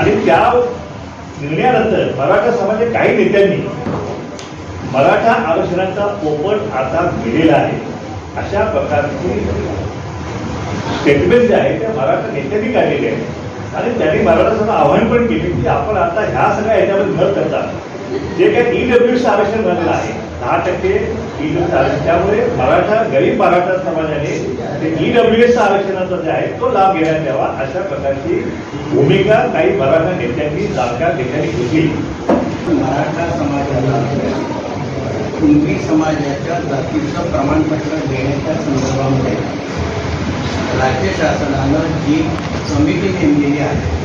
आणि त्या निर्णयानंतर मराठा समाजाच्या काही नेत्यांनी मराठा आरक्षणाचा पोपट आता दिलेला आहे. अशा प्रकारची स्टेटमेंट जे आहे त्या मराठा नेत्यांनी काढलेली आहे. आणि त्यांनी मराठा समाज आव्हान पण केले की आपण आता ह्या सगळ्या याच्यामध्ये न करता जे काही ईडब्ल्यूचं आरक्षण झालेलं आहे दहा टक्के ईडब्ल्यू आरक्षण. त्यामुळे मराठा गरीब मराठा समाजाने ते ईडब्ल्यू आरक्षणाचा जे आहे तो लाभ घेण्यात यावा अशा प्रकारची भूमिका काही मराठा नेत्यांनी जाणकार नेत्यांनी होती मराठा समाजाला कुणबी समाजाच्या जातीचं प्रमाणपत्र देण्याच्या संदर्भामध्ये राज्य शासनानं जी समिती नेमलेली आहे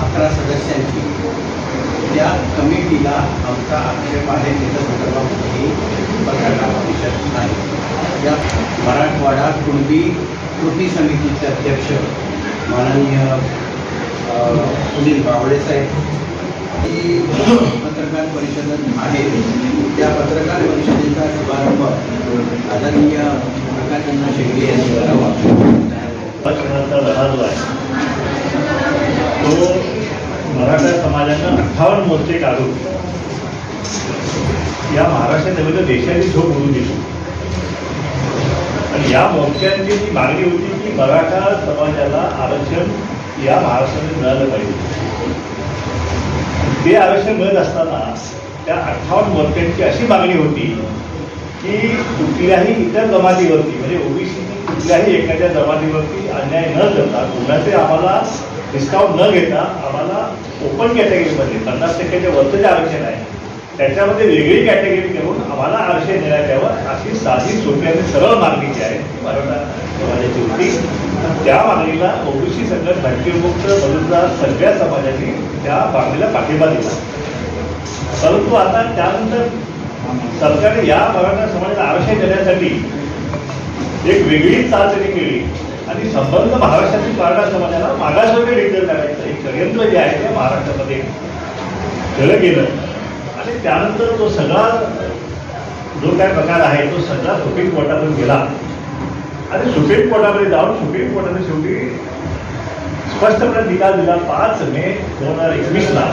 अकरा सदस्यांची त्या कमिटीला आमचा आक्षेप आहे त्याच्या संदर्भामध्ये पत्रकार परिषद नाही. या मराठवाडा कुणबी कृती समितीचे अध्यक्ष माननीय सुनील बावळे साहेब. ही पत्रकार परिषद आहे. त्या पत्रकार परिषदेचा शुभारंभ आदरणीय प्रकाशचंद्र शेगडे यांनी करावा. पत्रकारांचा लढा जो आहे. तो मराठा समाजानं अठ्ठावन्न मोर्चे काढून या महाराष्ट्रात नव्हे देशाची झोप उडून दिली. आणि या मोर्चांची जी मागणी होती की मराठा समाजाला आरक्षण या महाराष्ट्राने मिळालं पाहिजे. ते आरक्षण मिळत असताना त्या अठ्ठावन्न मोर्चांची अशी मागणी होती की कुठल्याही इतर जमातीवरती म्हणजे ओबीसी कुठल्याही एखाद्या जमातीवरती अन्याय न करता कोणाचे आम्हाला डिस्काउंट न घेता आम्हाला ओपन कॅटेगरीमध्ये पन्नास टक्क्याच्या वरचं जे आरक्षण आहे त्याच्यामध्ये वेगळी कॅटेगरी घेऊन आम्हाला आरक्षण देण्यात यावं अशी साधी सोपी आणि सरळ मागणी जी आहे ती मराठा समाजाची होती. त्या मागणीला ओबीसी संघट भटकीमुक्त बलुतदार सगळ्या समाजाने त्या मागणीला पाठिंबा दिला. परंतु आता त्यानंतर सरकारने या मराठा समाजाला आरक्षण देण्यासाठी एक वेगळी चाचणी केली. आणि संबंध महाराष्ट्रातील मराठा समाजाला मागासवर्गीय डिक्लेअर करायचं एक षडयंत्र जे आहे ते महाराष्ट्रामध्ये केलं गेलं. आणि त्यानंतर तो सगळा जो काय प्रकार आहे तो सगळा सुप्रीम कोर्टातून गेला. आणि सुप्रीम कोर्टामध्ये जाऊन सुप्रीम कोर्टाने शेवटी स्पष्टपणे निकाल दिला पाच मे दोन हजार एकवीसला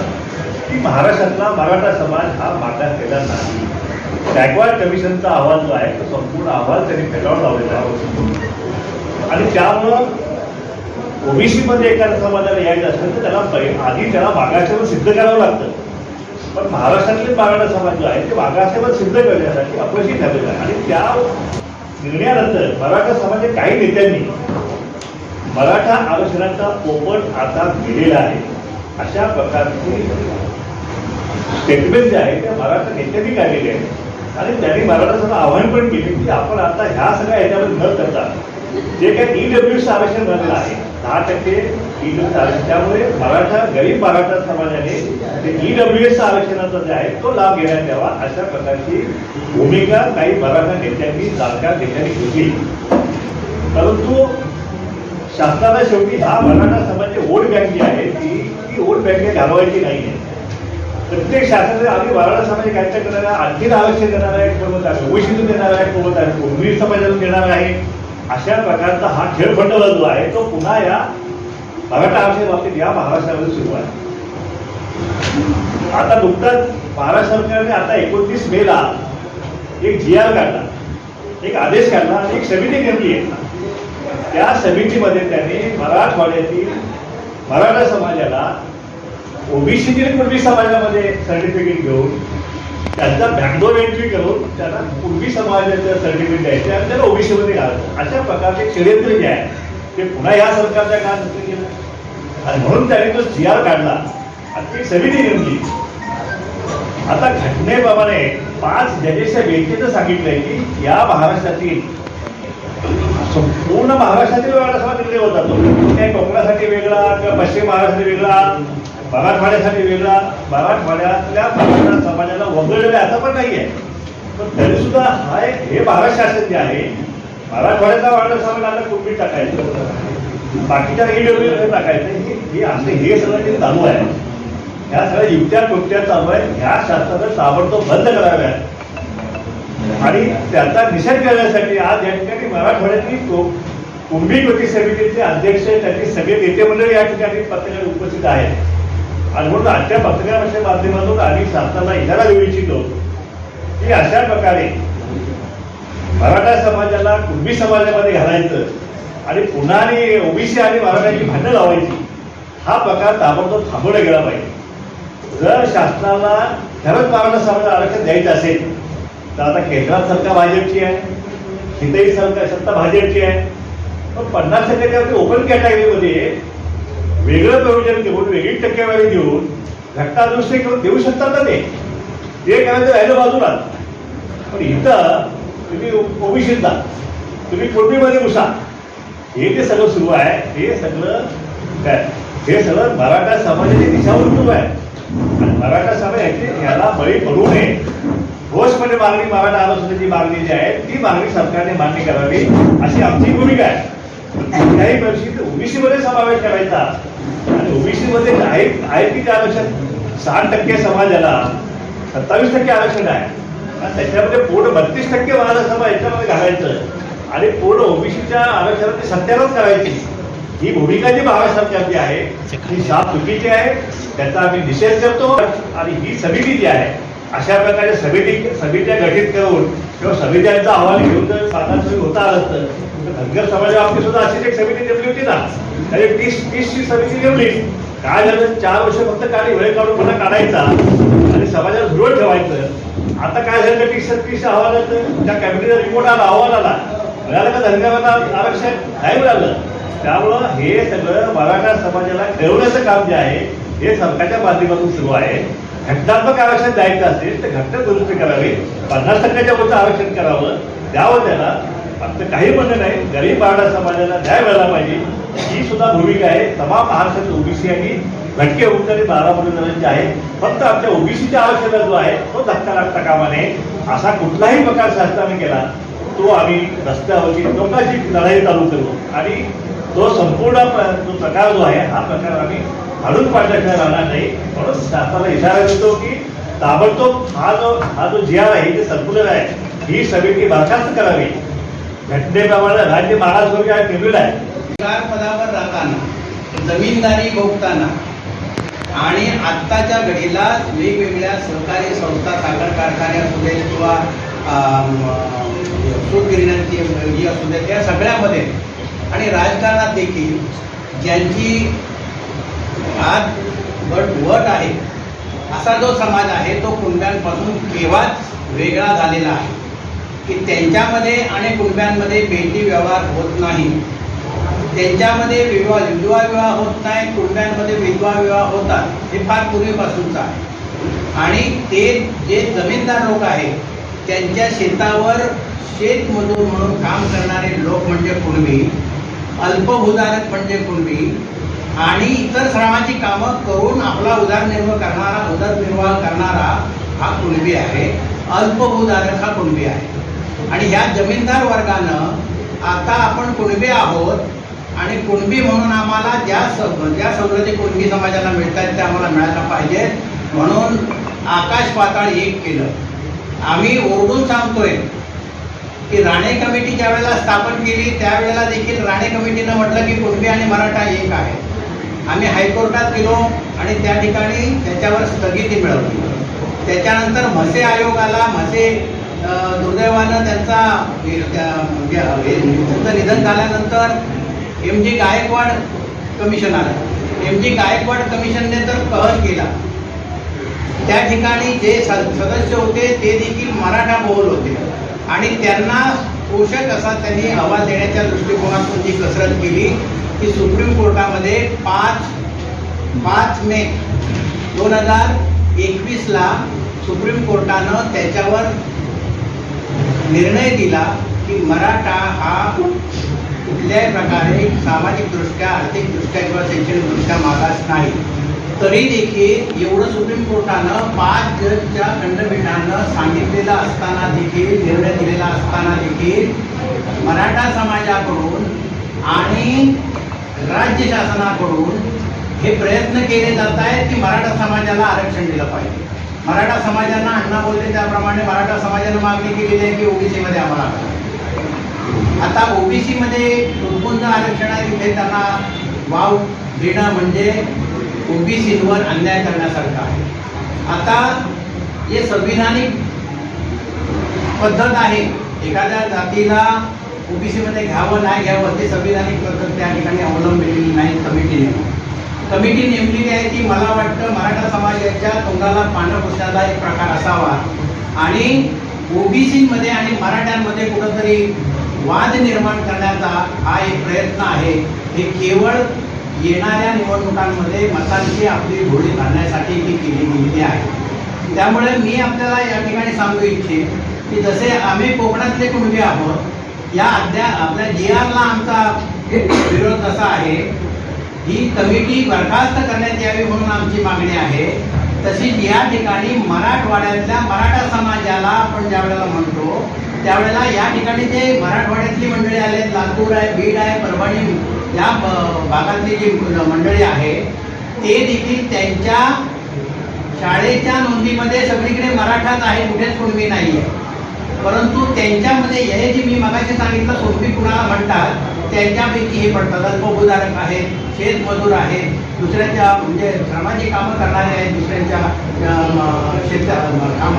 की महाराष्ट्रातला मराठा समाज हा मागासलेला नाही. गायकवाड कमिशनचा अहवाल जो आहे तो संपूर्ण अहवाल त्यांनी फेटाळून लावलेला आहे. आणि त्यामुळं ओबीसीमध्ये एखाद्या समाजाला यायचं असेल तर त्याला पहि- आधी त्याला मागासलेलं सिद्ध करावं लागतं. पण महाराष्ट्रातले मराठा समाज जो आहे ते मागासलेलं सिद्ध करण्यासाठी अपयशी ठरलेलं आहे. आणि त्या निर्णयानंतर मराठा समाजाच्या काही नेत्यांनी मराठा आरक्षणाचा पोपट आता दिलेला आहे. अशा प्रकारची स्टेटमेंट जे आहे त्या मराठा नेत्यांनी काढलेले आहे आणि त्यांनी मराठा समाज आव्हान पण केले की आपण आता ह्या सगळ्या ह्याच्यामध्ये न करता जे काही ईडब्ल्यूचं आरक्षण झालेलं आहे दहा टक्के ईडब्ल्यूचं आरक्षण त्यामुळे मराठा गरीब मराठा समाजाने ते ईडब्ल्यूएसचं आरक्षणाचा जे आहे तो लाभ घेण्यात यावा अशा प्रकारची भूमिका काही मराठा नेत्यांनी जाणकार नेत्यांनी घेतली. परंतु शासनाला शेवटी हा मराठा समाजाची वोट बँक जी आहे ती ती वोट बँक घालवायची नाही आहे प्रत्येक शासनाने आम्ही मराठा समाज काय काय करणार आणखीन आरक्षण देणार आहे कोणत? आहे ओबीसीतून देणार आहे कोणत? आहे कुणबी समाजातून देणार आहे अशा प्रकारचा हा खेळखंडला जो आहे तो पुन्हा या मराठा आरक्षण बाबतीत या महाराष्ट्रामध्ये सुरू आहे. आता नुकताच महाराष्ट्र सरकारने आता एकोणतीस मेला एक जी आर काढला एक आदेश काढला आणि एक समिती नेमली आहे. त्या समितीमध्ये त्यांनी मराठवाड्यातील मराठा समाजाला ओबीसीतील पूर्वी समाजामध्ये सर्टिफिकेट घेऊन त्यांचा बॅकडोर एंट्री करून त्यांना पूर्वी समाजाचं सर्टिफिकेट द्यायचं आणि त्याला ओबीसीमध्ये घालायचं. अशा प्रकारचे षडयंत्र जे आहे ते पुन्हा या सरकारच्या काळात केलं. आणि म्हणून त्यांनी तो जी आर काढला. आणि ती समिती नेमली आता घटनेप्रमाणे पाच जजेसच्या बेंचेनं सांगितलंय की या महाराष्ट्रातील संपूर्ण महाराष्ट्रातील वेगळा समाज निर्णय होता तो. त्या कोकणासाठी वेगळा किंवा पश्चिम महाराष्ट्रासाठी वेगळा? मराठवाड्यासाठी वेगळा मराठवाड्यातल्या मराठा समाजाला वगळलेलं आहे असं पण नाही आहे पण तरी सुद्धा हा एक हे महाराष्ट्र शासन जे आहे मराठवाड्यातला समाज आता कुणबी टाकायचं? बाकीच्या ईडब्ल्यू टाकायचं हे हे असं हे सगळं जे चालू आहे ह्या सगळ्या युक्त्या कृत्या चालू आहेत ह्या शासनानं ताबडतोब बंद कराव्यात आणि त्याचा निषेध करण्यासाठी आज या ठिकाणी मराठवाड्यातली कुंभी कृती समितीचे अध्यक्ष त्यांनी सगळे नेते मंडळी या ठिकाणी पत्रकार उपस्थित आहेत. आणि म्हणून आजच्या पत्रकाराच्या माध्यमातून आम्ही शासनाला इशारा देऊ इच्छितो की अशा प्रकारे मराठा समाजाला कुणबी समाजामध्ये घालायचं आणि पुन्हा आणि ओबीसी आणि मराठ्याची भांडणं लावायची हा प्रकार ताबडतोब थांबवला गेला पाहिजे. जर शासनाला खरंच मराठा समाजाला आरक्षण द्यायचं असेल तर आता केंद्रात सरकार भाजपची आहे इथेही सरकार सत्ता भाजपची आहे. पण पन्नास टक्क्याच्या ओपन कॅटेगरीमध्ये वेगळं प्रयोजन घेऊन वेगळी टक्केवारी देऊन घटनादृष्टी करून देऊ शकतात ना ते ते करायचं राहिलं बाजूला. पण इथं तुम्ही ओबीसीतला तुम्ही कुणबीमध्ये घुसा? हे ते सगळं सुरू आहे हे सगळं काय? हे सगळं मराठा समाजाची दिशावर सुरू आहे. आणि मराठा समाज याची याला बळी पडू नये. ठोसपणे मागणी मराठा आरक्षणाची मागणी जी आहे ती मागणी सरकारने मान्य करावी अशी आमची भूमिका आहे. कुठल्याही परिस्थितीत ओबीसी मध्ये समावेश करायचा. आणि ओबीसी मध्ये आहे आहे की ते आरक्षण? सहा टक्के समाजाला सत्तावीस टक्के आरक्षण आहे. आणि त्याच्यामध्ये पूर्ण बत्तीस टक्के मराठा समाज याच्यामध्ये घालायचं. आणि पूर्ण ओबीसीच्या आरक्षणाची सत्यानाच करायची. ही भूमिका जी महाराष्ट्र सरकारची आहे ती साफ चुकीची आहे. त्याचा आम्ही निषेध करतो. आणि ही समिती जी आहे अशा प्रकारे समिती समित्या गठीत करून किंवा समित्यांचा अहवाल घेऊन जर साधारण होता आलं असतं धनगर समाजा बाबतीत सुद्धा अशीच एक समिती नेमली होती ना. त्याने तीस तीसची समिती नेमली. काय झालं? चार वर्ष फक्त काही वेळ काढून मला काढायचा. आणि समाजाला धुरळ ठेवायचं. आता काय झालं? तीस तीस अहवालात त्या कॅबिनेटचा रिपोर्ट आला अहवाल आला. मिळालं का धनगरांना आरक्षण? नाही मिळालं. त्यामुळं हे सगळं मराठा समाजाला ठेवण्याचं काम जे आहे हे सरकारच्या माध्यमातून सुरू आहे. घटनात्मक आरक्षण द्यायचं असेल तर घटना दुरुस्ती करावी. पन्नास टक्क्याच्या वरचं आरक्षण करावं. द्यावं त्याला आमचं काही म्हणणं नाही. गरीब मराठा समाजाला न्याय मिळाला पाहिजे. ही सुद्धा भूमिका आहे. तमाम महाराष्ट्रातील ओबीसी आणि घटके उपचारी बारा जणांचे आहे. फक्त आमच्या ओबीसीच्या आवश्यकता जो आहे तो धक्का लागता कामा नये. असा कुठलाही प्रकार शासनाने केला तो आम्ही रस्त्यावरची लोकांची लढाई चालू करू. आणि तो संपूर्ण प्र- जो प्रकार जो आहे हा प्रकार आम्ही हाडून पाडल्याशिवाय राहणार नाही. म्हणून शासनाला इशारा देतो की ताबडतोब हा जो हा जो जी आर आहे ते सर्क्युलर आहे ही समिती बरखास्त करावी. घटनेप्रमाणे राज्य महाराष्ट्र आहे नेमलेलं आहे. सरकार पदावर राहताना जमीनदारी भोगताना आणि आत्ताच्या घडीला वेगवेगळ्या सहकारी संस्था साखर कारखाने असू दे किंवा अम, गिरण्यांची ही असू दे त्या सगळ्यामध्ये आणि राजकारणात देखील ज्यांची आज गट वट आहे असा जो समाज आहे तो कुंड्यांपासून केव्हाच वेगळा झालेला आहे. की त्यांच्यामध्ये आणि कुटुंबांमध्ये भेटी व्यवहार होत नाही. त्यांच्यामध्ये विवाह विधवा विवाह होत नाही कुटुंबांमध्ये विधवा विवाह होतात हे फार पूर्वीपासूनचं आहे. आणि ते जे जमीनदार लोक आहेत त्यांच्या शेतावर शेतमजूर म्हणून काम करणारे लोक म्हणजे कुणबी अल्पभूधारक म्हणजे कुणबी आणि इतर श्रमाची कामं करून आपला उदरनिर्वाह करणारा उदरनिर्वाह करणारा हा कुणबी आहे. अल्पभूधारक हा कुणबी आहे. आणि ह्या जमीनदार वर्गानं आता आपण कुणबी आहोत आणि कुणबी म्हणून आम्हाला ज्या सव ज्या सवलती कुणबी समाजाला मिळत आहेत त्या आम्हाला मिळायला पाहिजेत म्हणून आकाश पाताळ एक केलं. आम्ही ओरडून सांगतोय की राणे कमिटी ज्या वेळेला स्थापन केली त्यावेळेला देखील राणे कमिटीनं म्हटलं की कुणबी आणि मराठा एक आहे. आम्ही हायकोर्टात गेलो आणि त्या ठिकाणी त्याच्यावर स्थगिती मिळवली. त्याच्यानंतर म्हसे आयोग आला म्हसे दुर्दैवानं त्यांचा त्या- म्हणजे त्यांचं निधन झाल्यानंतर एम जी गायकवाड कमिशन आलं एम जी गायकवाड कमिशनने तर कहर केला. त्या ठिकाणी जे सदस्य होते ते देखील मराठा बहुल होते. आणि त्यांना पोषक असा त्यांनी हवा देण्याच्या दृष्टिकोनातून जी कसरत केली की सुप्रीम कोर्टामध्ये पाच पाच मे दोन हजार एकवीसला सुप्रीम कोर्टानं त्याच्यावर निर्णय दिला की मराठा हा कुठल्याही प्रकारे सामाजिकदृष्ट्या आर्थिकदृष्ट्या किंवा शैक्षणिकदृष्ट्या मागास नाही. तरी देखील एवढं सुप्रीम कोर्टानं पाच जजच्या खंडपीठानं सांगितलेलं असताना देखील निर्णय दिलेला असताना देखील मराठा समाजाकडून आणि राज्य शासनाकडून हे प्रयत्न केले जात आहेत की मराठा समाजाला आरक्षण दिलं पाहिजे. मराठा समाजांना अण्णा बोलले त्याप्रमाणे मराठा समाजानं मागणी केलेली आहे की ओबीसीमध्ये आम्हाला आता ओबीसीमध्ये उत्पन्न आरक्षण आहे तिथे त्यांना वाव देणं म्हणजे ओबीसीवर अन्याय करण्यासारखा आहे. आता हे संविधानिक पद्धत आहे. एखाद्या जातीला ओबीसीमध्ये घ्यावं नाही घ्यावं ते संविधानिक पद्धत त्या ठिकाणी अवलंबलेली नाही कमिटीने. कमिटी नेमलेली आहे ती मला वाटतं मराठा समाजाच्या तोंडाला पानं पुसण्याचा एक प्रकार असावा. आणि ओबीसीमध्ये आणि मराठ्यांमध्ये कुठंतरी वाद निर्माण करण्याचा हा एक प्रयत्न आहे. हे केवळ येणाऱ्या निवडणुकांमध्ये मतांची आपली घोडी घालण्यासाठी ती केली गेलेली आहे. त्यामुळे मी आपल्याला या ठिकाणी सांगू इच्छित की जसे आम्ही कोकणातले कुणबी आहोत या अद्या आपल्या जी आरला आमचा विरोध असा आहे ही कमिटी बरखास्त करण्यात यावी म्हणून आमची मागणी आहे. तशीच या ठिकाणी मराठवाड्यातल्या मराठा समाजाला आपण ज्या वेळेला म्हणतो त्यावेळेला या ठिकाणी जे मराठवाड्यातली मंडळी आले लातूर आहे बीड आहे परभणी या भागातली जी मंडळी आहे ते देखील त्यांच्या शाळेच्या नोंदीमध्ये सगळीकडे मराठाच आहे कुठेच कुणबी नाही आहे परंतु त्यांच्यामध्ये हे जे मी मगाशी सांगितलं सोपी कुणाला म्हणतात त्यांच्यापैकी हे पडतात अल्पभूधारक आहेत शेतमजूर आहेत दुसऱ्यांच्या म्हणजे श्रमाची कामं करणारे आहेत दुसऱ्यांच्या शेत काम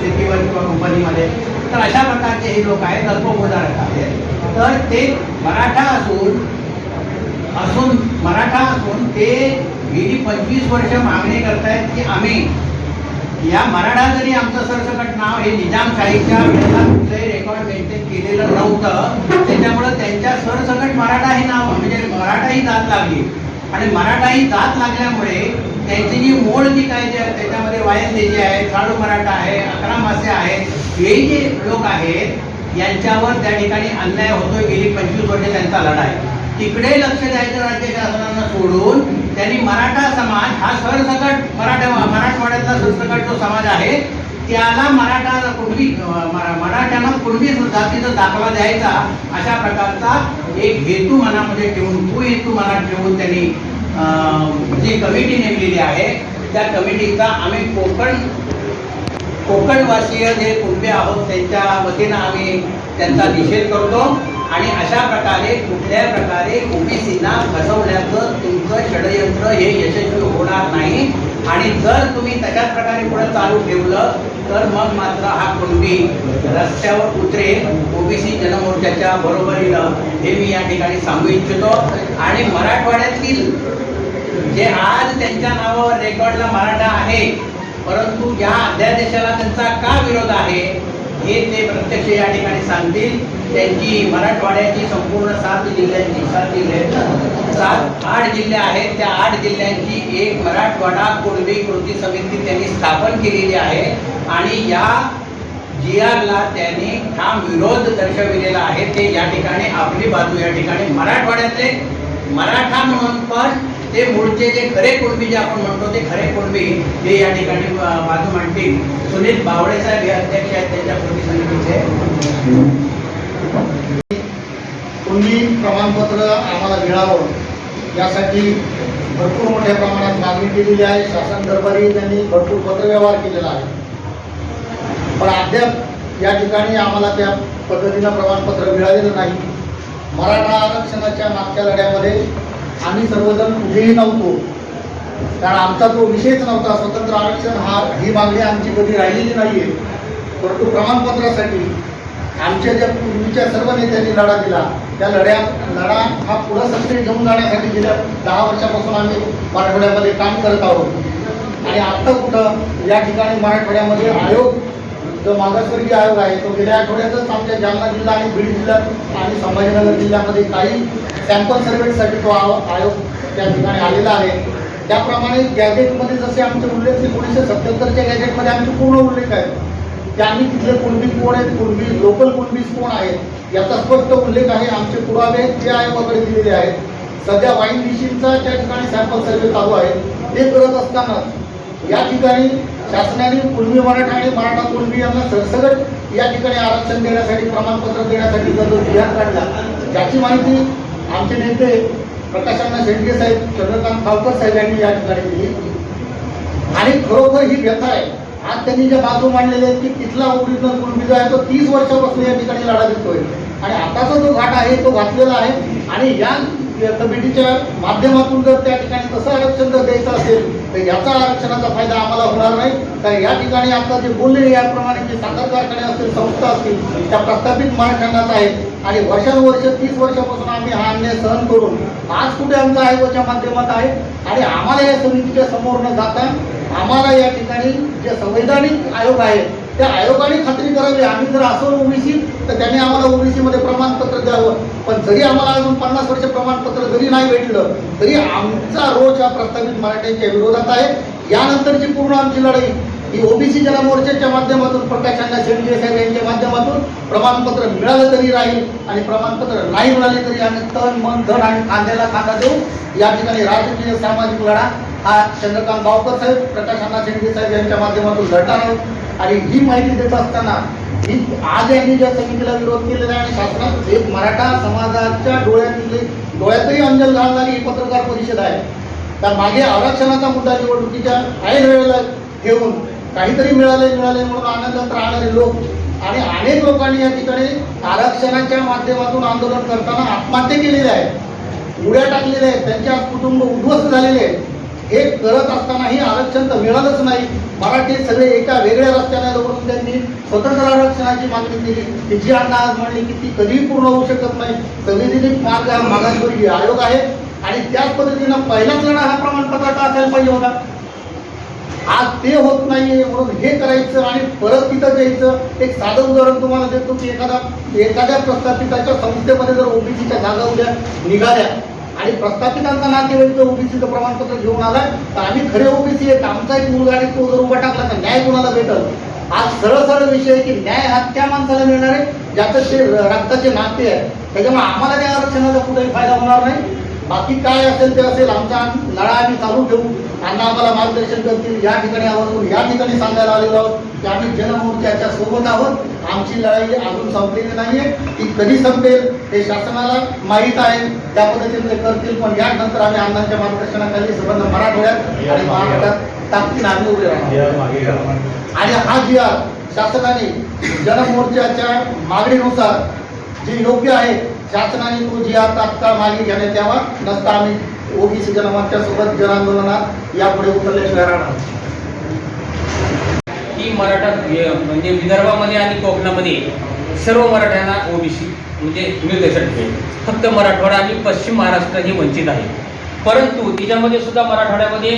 शेतीवर किंवा कंपनीमध्ये. तर अशा प्रकारचे हे लोक आहेत अल्पभूधारक आहेत. तर ते मराठा असून असून मराठा असून ते गेली पंचवीस वर्ष मागणी करतायत की आम्ही या मराठा जरी आमचं सरसकट नाव हे निजामशाहीच्या वेळेला कुठलंही रेकॉर्ड मेंटेन केलेलं नव्हतं त्याच्यामुळं त्यांच्या सरसकट मराठा हे नाव म्हणजे मराठा ही जात लागली. आणि मराठा ही जात लागल्यामुळे त्यांची जी मूळ जी काय जे त्याच्यामध्ये वायंदेजी आहे साडू मराठा आहे अकरा मासे आहेत हे जे लोक आहेत यांच्यावर त्या ठिकाणी अन्याय होतोय गेली पंचवीस वर्षे त्यांचा लढा आहे तिकडे लक्ष द्यायचं राज्य शासनानं सोडून त्यांनी मराठा समाज हा सरसकट मराठा मराठवाड्यातला सरसकट जो समाज आहे त्याला मराठा पूर्वी मरा- मराठ्यांना कुणबी जातीचा दाखला द्यायचा अशा प्रकारचा एक हेतू मनामध्ये ठेवून तो हेतू मनात ठेवून त्यांनी जी कमिटी नेमलेली आहे त्या कमिटीचा आम्ही कोकण कोकणवासीय जे कुणबे आहोत त्यांच्या वतीनं आम्ही त्यांचा निषेध करतो. आणि अशा प्रकारे कुठल्या प्रकारे ओबीसीना फसवण्याचं तुमचं षडयंत्र हे यशस्वी होणार नाही. आणि जर तुम्ही तशाच प्रकारे पुढे चालू ठेवलं तर मग मात्र हा कुणबी रस्त्यावर उतरेल ओबीसी जनमोर्चाच्या बरोबरीनं. हे मी या ठिकाणी सांगू इच्छितो. आणि मराठवाड्यातील जे आज त्यांच्या नावावर रेकॉर्डला मराठा आहे परंतु या अध्यादेशाला त्यांचा का विरोध आहे हे ते प्रत्यक्ष या ठिकाणी सांगतील. त्यांची मराठवाड्याची संपूर्ण सात जिल्ह्यांची सात जिल्हे सात आठ जिल्हे आहेत. त्या आठ जिल्ह्यांची एक मराठवाडा कुणबी कृती समिती त्यांनी स्थापन केलेली आहे. आणि या जी आरला त्यांनी ठाम विरोध दर्शविलेला आहे. ते या ठिकाणी आपली बाजू या ठिकाणी मराठवाड्यातले मराठा म्हणून पण ते मूळचे जे खरे कुणबी जे आपण म्हणतो ते खरे कुणबी हे या ठिकाणी बाजू मांडतील. सुनील बावडे साहेब हे अध्यक्ष आहेत त्यांच्या कृती समितीचे तुम्ही प्रमाणपत्र आम्हाला मिळावं यासाठी भरपूर मोठ्या प्रमाणात मागणी केलेली आहे. शासन दरबारी त्यांनी भरपूर पत्रव्यवहार केलेला आहे. पण अद्याप या ठिकाणी आम्हाला त्या पद्धतीनं प्रमाणपत्र मिळालेलं नाही. मराठा आरक्षणाच्या मागच्या लढ्यामध्ये आम्ही सर्वजण उभेही नव्हतो. कारण आमचा तो विषयच नव्हता. स्वतंत्र आरक्षण हा ही मागणी आमची कधी राहिलेली नाही आहे परंतु प्रमाणपत्रासाठी आमच्या ज्या पूर्वीच्या सर्व नेत्यांनी लढा दिला त्या लढ्यात लढा हा पुढं सत्तेत घेऊन जाण्यासाठी गेल्या दहा वर्षापासून आम्ही मराठवाड्यामध्ये काम करत आहोत. आणि आत्ता कुठं या ठिकाणी मराठवाड्यामध्ये आयोग जो मागासवर्गीय आयोग आहे तो गेल्या आठवड्यातच आमच्या जालना जिल्हा आणि बीड जिल्ह्यात आणि संभाजीनगर जिल्ह्यामध्ये काही सॅम्पल सर्वेसाठी तो आयोग त्या ठिकाणी आलेला आहे. त्याप्रमाणे गॅजेटमध्ये जसे आमचे उल्लेख एकोणीसशे सत्याहत्तरच्या गॅजेटमध्ये आमचे पूर्ण उल्लेख आहे त्यांनी तिथले कुणबी कोण आहेत कुणबी लोकल कुणबीज कोण आहेत याचा स्पष्ट उल्लेख आहे. आमचे पुरावे जे आयोगाकडे दिलेले आहेत. सध्या वाईन डिशींचा त्या ठिकाणी सॅम्पल सर्वे चालू आहे. ते करत असतानाच या ठिकाणी शासनाने कुणबी मराठा आणि मराठा कुणबी यांना सरसगट या ठिकाणी आरक्षण देण्यासाठी प्रमाणपत्र देण्यासाठी जो विधान काढला याची माहिती आमचे नेते प्रकाशांना शेंडगे साहेब चंद्रकांत खावकर साहेब यांनी या ठिकाणी दिली. आणि खरोखर ही व्यथा आहे. आज त्यांनी ज्या बाजू मांडलेले आहेत की तिथला ओरिजिनल कुणबी जो आहे तो तीस वर्षापासून या ठिकाणी लढा देतोय. आणि आताचा जो घाट आहे तो घातलेला आहे. आणि या या कमिटीच्या माध्यमातून जर त्या ठिकाणी तसं आरक्षण जर द्यायचं असेल तर याचा आरक्षणाचा फायदा आम्हाला होणार नाही. कारण या ठिकाणी आता जे बोलले याप्रमाणे जे साखर कारखाने असतील संस्था असतील त्या प्रस्थापित मराठ्यांनाच आहेत. आणि वर्षानुवर्ष तीस वर्षापासून आम्ही हा अन्याय सहन करून आज कुठे आमचा आयोगाच्या माध्यमात आहे? आणि आम्हाला या समितीच्या समोर न जाता आम्हाला या ठिकाणी जे संवैधानिक आयोग आहे त्या आयोगाने खात्री करावी. आम्ही जर असो ओबीसी तर त्याने आम्हाला ओबीसी मध्ये प्रमाणपत्र द्यावं. पण जरी आम्हाला अजून पन्नास वर्ष प्रमाणपत्र जरी नाही भेटलं तरी आमचा रोज हा प्रस्तावित मराठ्यांच्या विरोधात आहे. यानंतरची पूर्ण आमची लढाई ही ओबीसी जन मोर्चाच्या माध्यमातून प्रकाशांना शेंडगे साहेब यांच्या माध्यमातून प्रमाणपत्र मिळालं तरी राहील आणि प्रमाणपत्र नाही मिळाले तरी आम्ही तन मन धन आणि खांद्याला खांदा देऊ. या ठिकाणी राजकीय सामाजिक लढा हा चंद्रकांत गावकर साहेब प्रकाशांना शेंडगे साहेब यांच्या माध्यमातून लढणार आहोत. आणि ही माहिती देत असताना ही आज यांनी ज्या समितीला विरोध केलेला आहे आणि शासनात एक मराठा समाजाच्या डोळ्यातले डोळ्यातही अंजल घालणारी ही पत्रकार परिषद आहे. त्या मागे आरक्षणाचा मुद्दा निवडणुकीच्या ऐन वेळेला घेऊन काहीतरी मिळाले मिळाले म्हणून आनंदात राहणारे लोक आणि अनेक लोकांनी या ठिकाणी आरक्षणाच्या माध्यमातून आंदोलन करताना आत्महत्या केलेल्या आहेत उड्या टाकलेल्या आहेत त्यांच्या कुटुंब उद्ध्वस्त झालेले आहेत. हे करत असतानाही आरक्षण तर मिळालंच नाही. मराठी सगळे एका वेगळ्या रस्त्याने वरून त्यांनी स्वतंत्र आरक्षणाची मागणी केली. की जी अण्णा आज म्हणली की ती कधीही पूर्ण होऊ शकत नाही. संविधानिक मार्ग हा मागासवर्गीय आयोग आहे. आणि त्याच पद्धतीनं पहिलाच लढा हा प्रमाणपत्राचा असायला पाहिजे होता. आज ते होत नाहीये म्हणून हे करायचं आणि परत तिथं द्यायचं एक साधं उदाहरण तुम्हाला देतो की एखादा एखाद्या प्रस्थापिताच्या संस्थेमध्ये जर ओबीसीच्या जागा उद्या निघाल्या आणि प्रस्थापितांचा नातेवाईक जर ओबीसीचं प्रमाणपत्र घेऊन आला तर आम्ही खरे ओबीसी आहेत. आमचा एक मुलगा आणि तो जर उभा टाकला तर न्याय कोणाला भेटल? आज सरळ सरळ विषय आहे की न्याय हा त्या माणसाला मिळणार आहे ज्याचं ते रक्ताचे नाते आहे त्याच्यामुळे आम्हाला त्या आरक्षणाचा कुठेही फायदा होणार नाही. बाकी काय असेल ते असेल आमचा लढा आम्ही चालू ठेवू. अण्णा आम्हाला मार्गदर्शन करतील. या ठिकाणी आवर्जून या ठिकाणी सांगायला आलेलो आहोत की आम्ही जनमोर्चाच्या सोबत आहोत. आमची लढाई अजून संपलेली नाहीये. ती कधी संपेल हे शासनाला माहीत आहे. त्या पद्धतीने ते करतील पण यानंतर आम्ही अण्णांच्या मार्गदर्शनाखाली संबंध मराठवाड्यात आणि महाराष्ट्रात ताकदीने आम्ही उभे आणि हा जी शासनाने जनमोर्चाच्या मागणीनुसार जे योग्य आहे शासनाने तो जी आर तात्काळ मागे घेण्यात यावा नसता आम्ही ओबीसी जनमोर्चा सोबत जनआंदोलनात यापुढे उतरल्याशिवाय राहणार की मराठा म्हणजे विदर्भामध्ये आणि कोकणामध्ये सर्व मराठ्यांना ओबीसी म्हणजे निर्देशन फक्त मराठवाडा आणि पश्चिम महाराष्ट्र हे वंचित आहे. परंतु तिच्यामध्ये सुद्धा मराठवाड्यामध्ये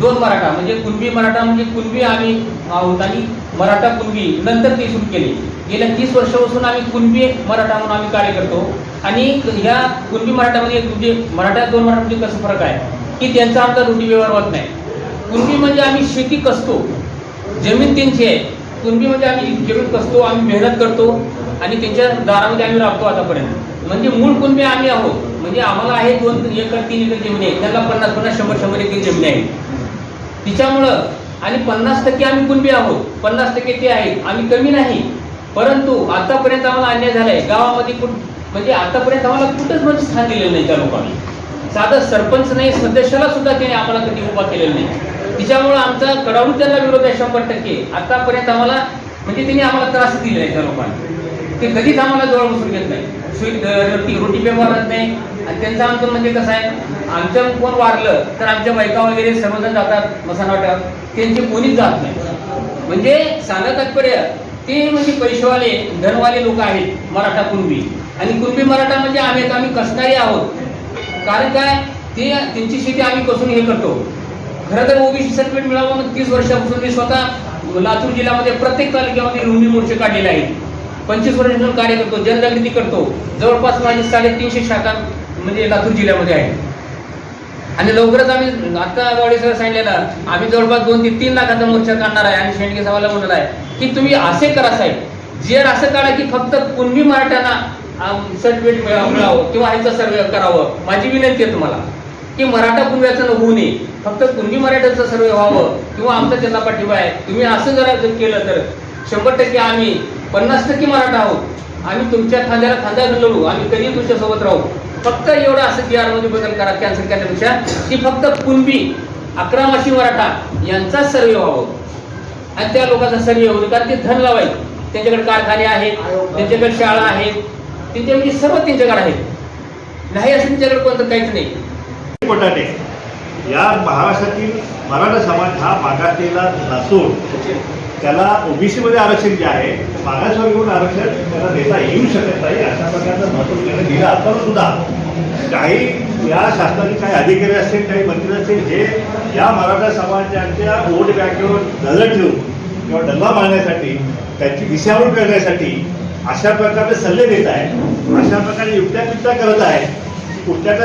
दोन मराठा म्हणजे कुणबी मराठा म्हणजे कुणबी आम्ही आहोत आणि मराठा कुणबी. नंतर ती सुरू केली. गेल्या तीस वर्षापासून आम्ही कुणबी मराठा म्हणून आम्ही कार्य करतो. आणि ह्या कुणबी मराठामध्ये म्हणजे मराठा दोन मराठामध्ये कसं फरक आहे? की त्यांचा आमचा रुटी व्यवहार होत नाही. कुणबी म्हणजे आम्ही शेती कसतो? जमीन त्यांची आहे. कुणबी म्हणजे आम्ही जमीन कसतो? आम्ही मेहनत करतो. आणि त्यांच्या दारामध्ये आम्ही राबतो आतापर्यंत. म्हणजे मूळ कुणबी आम्ही आहोत. म्हणजे आम्हाला आहे दोन एकर तीन एकर जमीन आहे. त्यांना पन्नास पन्नास शंभर शंभर एकर जमीन आहे. तिच्यामुळं. आणि पन्नास टक्के आम्ही कुणबी आहोत. पन्नास टक्के ते आहेत. आम्ही कमी नाही. परंतु आतापर्यंत आम्हाला अन्याय झालाय. गावामध्ये कुठ म्हणजे आतापर्यंत आम्हाला कुठंच म्हणजे स्थान दिलेलं नाही त्या लोकांनी. साधं सरपंच नाही सदस्याला सुद्धा त्याने आम्हाला कधी उभा केलेला नाही. तिच्यामुळं आमचा कडाडून त्यांना विरोध आहे शंभर टक्के. आतापर्यंत आम्हाला म्हणजे त्यांनी आम्हाला त्रास दिले आहे त्या लोकांनी. ते कधीच आम्हाला जवळ बसून घेत नाही. रोटी रोटी व्यवहारात नाही. आणि त्यांचं आमचं म्हणजे कसं आहे आमचं कोण वारलं तर आमच्या बायका वगैरे सर्वजण जातात मसानवाट्यात त्यांचे कोणीच जात नाही. म्हणजे सांगा तात्पर्य ते म्हणजे पैसेवाले धनवाले लोक आहेत मराठा कुणबी आणि कुणबी मराठा म्हणजे आम्ही आम्ही कसणारे आहोत? कारण काय ते त्यांची शेती आम्ही कसून हे करतो. खरं तर ओबीसी सर्टिफिकेट मिळावं म्हणून तीस वर्षापासून मी स्वतः लातूर जिल्ह्यामध्ये प्रत्येक तालुक्यामध्ये रुंदी मोर्चे काढलेले आहेत. पंचवीस वर्षापासून कार्य करतो जनजागृती करतो. जवळपास माझी साडेतीनशे शाखा म्हणजे लातूर जिल्ह्यामध्ये आहे. आणि लवकरच आम्ही आता गावडे सर सांगितलेला आम्ही जवळपास दोन ते तीन लाखाचा मोर्चा काढणार आहे आणि शेंडके साहेबाला म्हणणार आहे. की तुम्ही असे करा साहेब. जे असं काढा की फक्त कुणबी मराठ्यांना सर्टिफिकेट मिळावं किंवा ह्याचं सर्वे करावं. माझी विनंती आहे तुम्हाला. की मराठा कुणब्याचं न होऊ नये. फक्त कुणबी मराठ्याचं सर्वे व्हावं किंवा आमचा त्यांना पाठिंबा आहे. तुम्ही असं जरा जर केलं तर शंभर टक्के आम्ही पन्नास टक्के मराठा आहोत. आम्ही तुमच्या खांद्याला खांदा लढू आम्ही कधी तुमच्यासोबत राहू. फक्त एवढं असं जी आरमध्ये बदल करा कॅन्सल करण्यापेक्षा की फक्त कुणबी अकरा माशी मराठा यांचाच सर्वे व्हावं. आणि त्या लोकांचा सर्वे होतो कारण ते धन लावायचे. त्यांच्याकडे कारखाने आहेत त्यांच्याकडे शाळा आहेत त्यांच्या म्हणजे सर्व त्यांच्याकडे आहेत. नाही असं त्यांच्याकडे कोणतं काहीच नाही. बटाटे या महाराष्ट्रातील मराठा समाज हा मागासलेला नसून त्याला ओबीसीमध्ये आरक्षण जे आहे मागासवर्गीय आरक्षण त्याला देता येऊ शकत नाही अशा प्रकारचं महत्त्व त्याने दिलं. असताना सुद्धा काही या शासनाचे काही अधिकारी असतील काही मंत्री असतील हे या मराठा समाजाच्या वोट बँकेवर नजर ठेवून किंवा डल्ला मारण्यासाठी त्यांची दिशाभूल करण्यासाठी अशा प्रकारचे सल्ले देत आहे अशा प्रकारे युक्त्या करत आहे कुठल्या